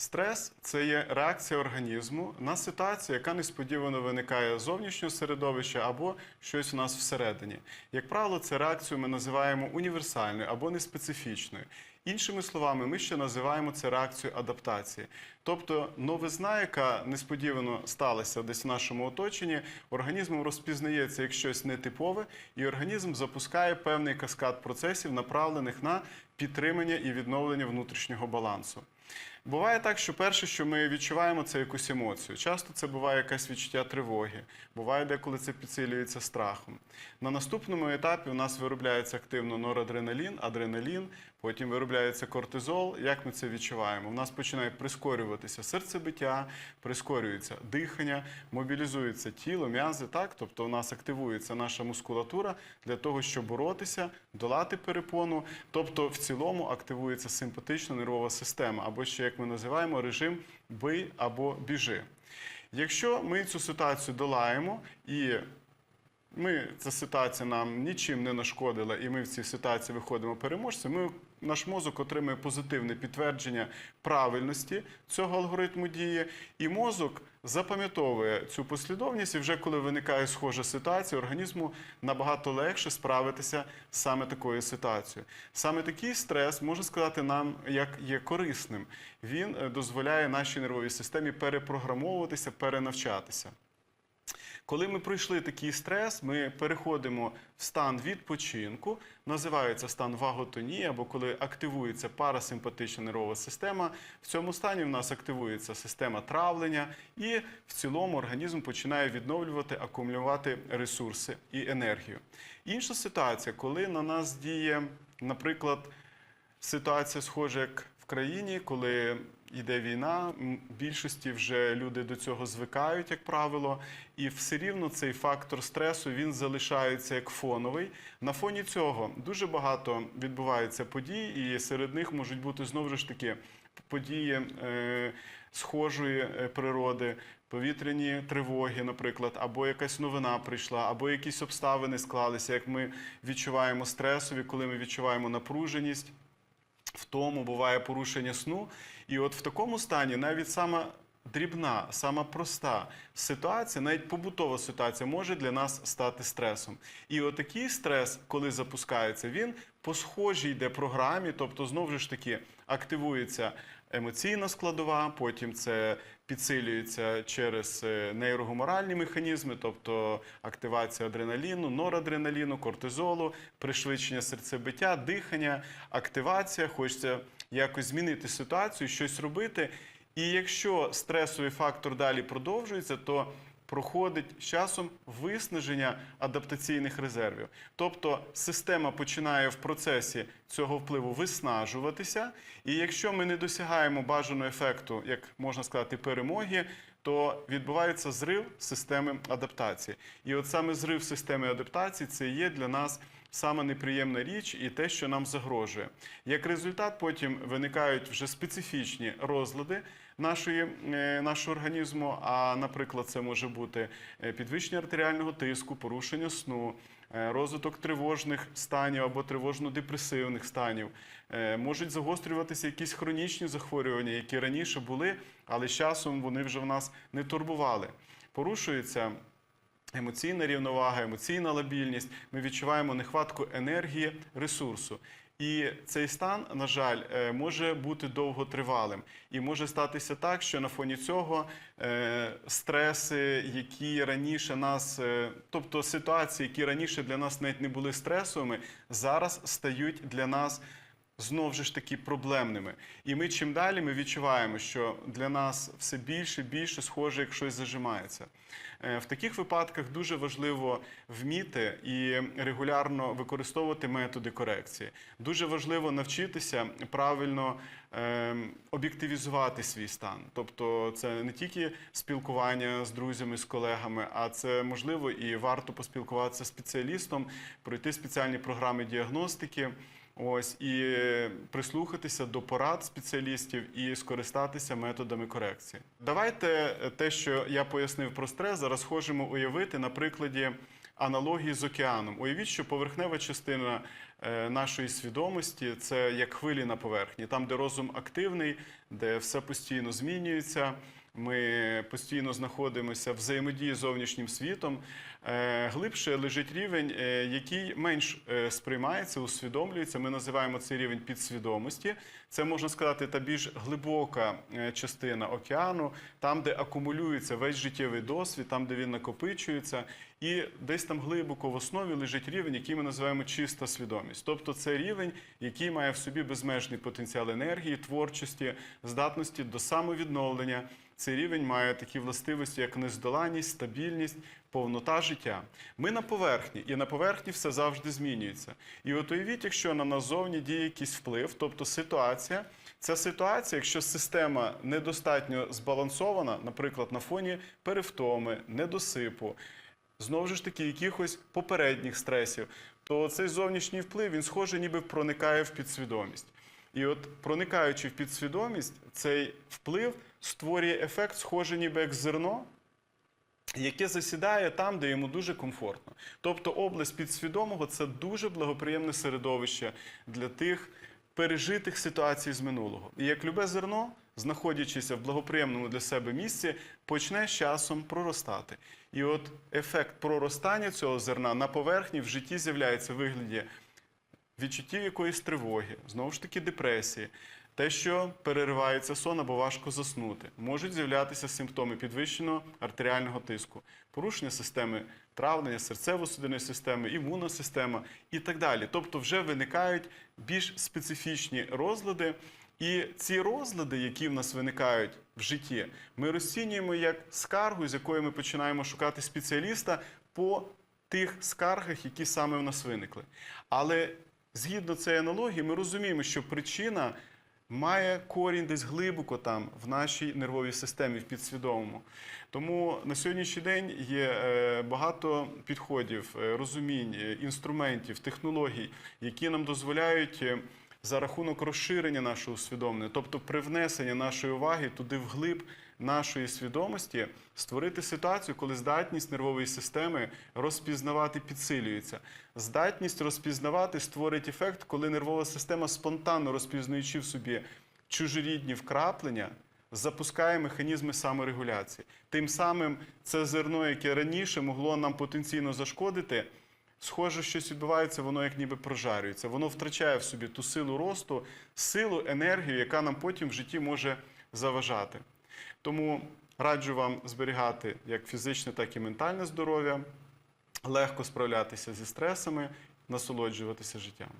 Стрес це є реакція організму на ситуацію, яка несподівано виникає з зовнішнього середовища або щось у нас всередині. Як правило, цю реакцію ми називаємо універсальною або неспецифічною. Іншими словами, ми ще називаємо це реакцією адаптації. Тобто новизна, яка несподівано сталася десь в нашому оточенні, організмом розпізнається як щось нетипове, і організм запускає певний каскад процесів, направлених на підтримання і відновлення внутрішнього балансу. Буває так, що перше, що ми відчуваємо, це якусь емоцію. Часто це буває якесь відчуття тривоги, буває деколи це підсилюється страхом. На наступному етапі у нас виробляється активно норадреналін, адреналін, потім виробляється кортизол. Як ми це відчуваємо? У нас починає прискорюватися серцебиття, прискорюється дихання, мобілізується тіло, м'язи. Так, тобто у нас активується наша мускулатура для того, щоб боротися, долати перепону. Тобто, в цілому активується симпатична нервова система, або ще як ми називаємо режим бий або біжи. Якщо ми цю ситуацію долаємо і ми ця ситуація нам нічим не нашкодила, і ми в цій ситуації виходимо переможцем. Ми наш мозок отримує позитивне підтвердження правильності цього алгоритму дії, і мозок запам'ятовує цю послідовність. І вже коли виникає схожа ситуація, організму набагато легше справитися саме такою ситуацією. Саме такий стрес може сказати нам, як є корисним. Він е, дозволяє нашій нервовій системі перепрограмовуватися, перенавчатися. Коли ми пройшли такий стрес, ми переходимо в стан відпочинку, називається стан ваготонії, або коли активується парасимпатична нервова система. В цьому стані в нас активується система травлення, і в цілому організм починає відновлювати, акумулювати ресурси і енергію. Інша ситуація, коли на нас діє, наприклад, ситуація схожа як в країні, коли йде війна, більшості вже люди до цього звикають, як правило, і все рівно цей фактор стресу він залишається як фоновий. На фоні цього дуже багато відбувається подій, і серед них можуть бути знову ж таки події е, схожої е, природи. Повітряні тривоги, наприклад, або якась новина прийшла, або якісь обставини склалися, як ми відчуваємо стресові, коли ми відчуваємо напруженість, в тому буває порушення сну. І от в такому стані навіть сама дрібна, сама проста ситуація, навіть побутова ситуація, може для нас стати стресом. І отакий стрес, коли запускається, він по схожій йде програмі, тобто знову ж таки активується емоційна складова, потім це підсилюється через е, нейрогуморальні механізми, тобто активація адреналіну, норадреналіну, кортизолу, пришвидшення серцебиття, дихання, активація. Хочеться якось змінити ситуацію, щось робити. І якщо стресовий фактор далі продовжується, то проходить з часом виснаження адаптаційних резервів. Тобто система починає в процесі цього впливу виснажуватися, і якщо ми не досягаємо бажаного ефекту, як можна сказати, перемоги, то відбувається зрив системи адаптації. І от саме зрив системи адаптації це є для нас саме неприємна річ і те, що нам загрожує. Як результат, потім виникають вже специфічні розлади нашої, е, нашого організму. А, наприклад, це може бути е, підвищення артеріального тиску, порушення сну. е, Розвиток тривожних станів або тривожно-депресивних станів можуть загострюватися якісь хронічні захворювання, які раніше були, але з часом вони вже в нас не турбували. Порушується емоційна рівновага, емоційна лабільність. Ми відчуваємо нехватку енергії, ресурсу. І цей стан, на жаль, е, може бути довготривалим. І може статися так, що на фоні цього е, стреси, які раніше нас, е, тобто ситуації, які раніше для нас навіть не були стресовими, зараз стають для нас знову ж таки проблемними. І ми чим далі ми відчуваємо, що для нас все більше і більше схоже, як щось зажимається. Е, В таких випадках дуже важливо вміти і регулярно використовувати методи корекції. Дуже важливо навчитися правильно е, об'єктивізувати свій стан. Тобто, це не тільки спілкування з друзями, з колегами, а це можливо і варто поспілкуватися з спеціалістом, пройти спеціальні програми діагностики. Ось і прислухатися до порад спеціалістів і скористатися методами корекції. Давайте те, що я пояснив про стрес, зараз хочемо уявити на прикладі аналогії з океаном. Уявіть, що поверхнева частина е, нашої свідомості це як хвилі на поверхні, там, де розум активний, де все постійно змінюється. Ми постійно знаходимося в взаємодії з зовнішнім світом. Е, Глибше лежить рівень, е, який менш е, сприймається, усвідомлюється. Ми називаємо цей рівень підсвідомості. Це можна сказати та більш глибока частина океану, там, де акумулюється весь життєвий досвід, там, де він накопичується, і десь там глибоко в основі лежить рівень, який ми називаємо чиста свідомість. Тобто це рівень, який має в собі безмежний потенціал енергії, творчості, здатності до самовідновлення. Цей рівень має такі властивості, як нездоланність, стабільність, повнота життя. Ми на поверхні, і на поверхні все завжди змінюється. І от уявіть, якщо на нас діє якийсь вплив, тобто ситуація. Ця ситуація, якщо система недостатньо збалансована, наприклад, на фоні перевтоми, недосипу, знову ж таки, якихось попередніх стресів, то цей зовнішній вплив він схоже, ніби проникає в підсвідомість. І от проникаючи в підсвідомість, цей вплив створює ефект, схожий ніби як зерно, яке засідає там, де йому дуже комфортно. Тобто область підсвідомого це дуже благоприємне середовище для тих пережитих ситуацій з минулого. І як любе зерно, знаходячись в благоприємному для себе місці, почне з часом проростати. І от ефект проростання цього зерна на поверхні в житті з'являється в вигляді відчуттів якоїсь тривоги, знову ж таки депресії, те, що переривається сон або важко заснути, можуть з'являтися симптоми підвищеного артеріального тиску, порушення системи травлення, серцево-судинної системи, імунна система і так далі. Тобто вже виникають більш специфічні розлади. І ці розлади, які в нас виникають в житті, ми розцінюємо як скаргу, з якої ми починаємо шукати спеціаліста по тих скаргах, які саме в нас виникли. Але згідно цієї аналогії, ми розуміємо, що причина має корінь десь глибоко там в нашій нервовій системі, в підсвідомому. Тому на сьогоднішній день є е, багато підходів, е, розумінь, е, інструментів, технологій, які нам дозволяють. За рахунок розширення нашого усвідомлення, тобто привнесення нашої уваги туди вглиб нашої свідомості, створити ситуацію, коли здатність нервової системи розпізнавати підсилюється. Здатність розпізнавати створить ефект, коли нервова система спонтанно розпізнаючи в собі чужорідні вкраплення, запускає механізми саморегуляції. Тим самим це зерно, яке раніше могло нам потенційно зашкодити. Схоже, щось відбувається, воно як ніби прожарюється. Воно втрачає в собі ту силу росту, силу, енергію, яка нам потім в житті може заважати. Тому раджу вам зберігати як фізичне, так і ментальне здоров'я, легко справлятися зі стресами, насолоджуватися життям.